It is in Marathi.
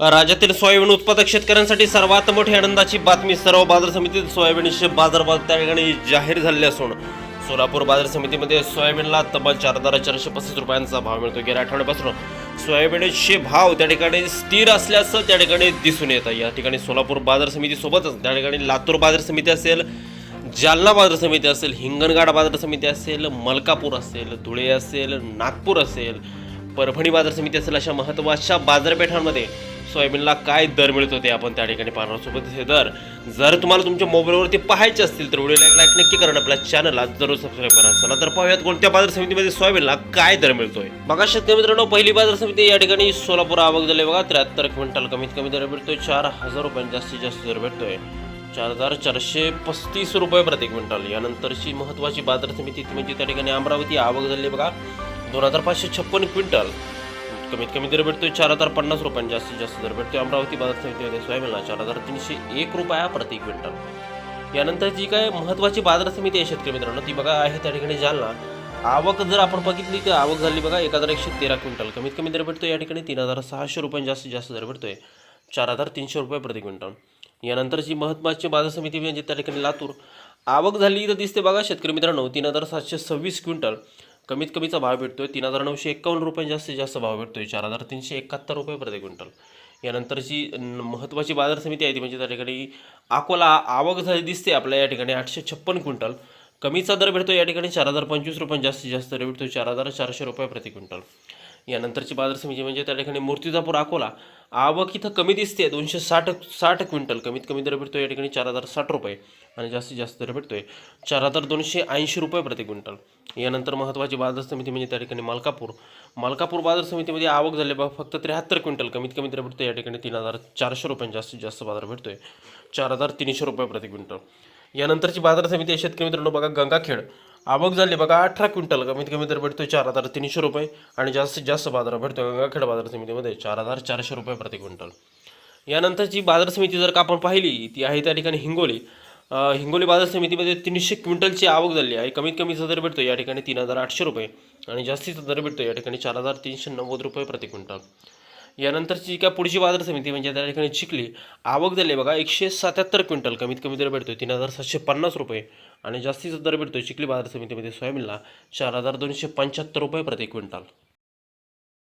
राज्यातील सोयाबीन उत्पादक शेतकऱ्यांसाठी सर्वात मोठी आनंदाची बातमी सर्व बाजार समितीत सोयाबीनचे बाजारभाव त्या ठिकाणी जाहीर झाले असून सोलापूर बाजार समितीमध्ये सोयाबीनला तब्बल चार हजार चारशे पस्तीस रुपयांचा भाव मिळतो गेल्या आठवड्यापासून सोयाबीनचे भाव त्या ठिकाणी स्थिर असल्याचं त्या ठिकाणी दिसून येतं या ठिकाणी सोलापूर बाजार समितीसोबतच त्या ठिकाणी लातूर बाजार समिती असेल जालना बाजार समिती असेल हिंगणघाट बाजार समिती असेल मलकापूर असेल धुळे असेल नागपूर असेल परभणी बाजार समिती असेल अशा महत्त्वाच्या बाजारपेठांमध्ये सोयाबीनला काय दर मिळतो ते आपण त्या ठिकाणी पाहणार सोबत हे दर जर तुम्हाला तुमच्या मोबाईलवरती पाहायचे असतील तर व्हिडिओला लाईक नक्की करा आपल्या चॅनलला जरूर सबस्क्राईब करा. चला तर पाहूयात कोणत्या बाजार समितीमध्ये सोयाबीनला काय दर मिळतोय. बघा शेतकरी मित्रांनो पहिली बाजार समिती या ठिकाणी सोलापूर आवक झाली बघा. त्र्याहत्तर क्विंटल कमीत कमी दर भेटतोय चार हजार रुपयांनी जास्तीत जास्त दर भेटतोय चार हजार चारशे पस्तीस रुपये प्रति क्विंटल. यानंतरची महत्त्वाची बाजार समिती म्हणजे त्या ठिकाणी अमरावती आवक झाली बघा. दोन हजार पाचशे छप्पन क्विंटल. कमीत कमी दर भेटतोय चार हजार पन्नास रुपयांनी. जास्तीत जास्त दर भेटतोय. अमरावती बाजार समितीमध्ये सोयाबीनला चार हजार तीनशे एक रुपया प्रति क्विंटल. यानंतर जी काय महत्त्वाची बाजार समिती आहे शेतकरी मित्रांनो ती बघा आहे त्या ठिकाणी जालना. आवक जर आपण बघितली तर आवक झाली बघा एक हजार एकशे तेरा क्विंटल. कमीत कमी दर भेटतोय या ठिकाणी तीन हजार सहाशे रुपयांनी जास्तीत जास्त दर भेटतोय. चार हजार तीनशे रुपये प्रति क्विंटल. यानंतरची महत्त्वाची बाजार समिती म्हणजे त्या ठिकाणी लातूर. आवक झाली तर दिसते बघा शेतकरी मित्रांनो तीन हजार सातशे सव्वीस क्विंटल. कमीत कमीचा भाव भेटतो आहे तीन हजार नऊशे एक्कावन्न रुपये जास्तीत जास्त भाव भेटतो आहे चार हजार तीनशे एकाहत्तर रुपये प्रति क्विंटल. यानंतरची महत्त्वाची बाजार समिती आहे ती म्हणजे त्या ठिकाणी अकोला आवक झाली दिसते आपल्या या ठिकाणी आठशे छप्पन क्विंटल. कमीचा दर भेटतो या ठिकाणी चार हजार पंचवीस रुपये जास्तीत जास्त दर भेटतो चार हजार चारशे रुपये प्रति क्विंटल. यानंतरची बाजार समिती म्हणजे त्या ठिकाणी मूर्तिजापूर अकोला आवक इथं कमी दिसते दोनशे साठ साठ क्विंटल. कमीत कमी दर भेटतो या ठिकाणी चार हजार साठ रुपये आणि जास्तीत जास्त दर भेटतो आहे चार हजार दोनशे ऐंशी रुपये प्रति क्विंटल. यानंतर महत्त्वाची बाजार समिती म्हणजे त्या ठिकाणी मलकापूर. मलकापूर बाजार समितीमध्ये आवक झाली बघा फक्त त्र्याहत्तर क्विंटल कमीत कमी दर भेटतो या ठिकाणी तीन हजार चारशे रुपये जास्तीत जास्त बाजार भेटतोय. चार हजार तीनशे रुपये प्रति क्विंटल. यानंतरची बाजार समिती आहे शेतकरी मित्रांनो बघा गंगाखेड. आवक झाली बघा अठरा क्विंटल कमीत कमी दर भेटतोय चार हजार तीनशे रुपये आणि जास्तीत जास्त बाजार भेटतोय गंगाखेड बाजार समितीमध्ये चार हजार चारशे रुपये प्रति क्विंटल. यानंतरची बाजार समिती जर का आपण पाहिली ती आहे त्या ठिकाणी हिंगोली. हिंगोली बाजार समितीमध्ये तीनशे क्विंटलची आवक झाली आहे. कमीत कमीचा दर भेटतो या ठिकाणी तीन हजार आठशे रुपये आणि जास्तीचा दर भेटतो या ठिकाणी चार हजार तीनशे नव्वद रुपये प्रति क्विंटल. यानंतरची काय पुढची बाजार समिती म्हणजे त्या ठिकाणी चिखली आवक झाली आहे बघा एकशे सत्याहत्तर क्विंटल. कमीत कमी दर भेटतो तीन हजार सातशे पन्नास रुपये आणि जास्तीचा दर भेटतो चिखली बाजार समितीमध्ये सोयाबीनला चार हजार दोनशे पंच्याहत्तर रुपये प्रति क्विंटल.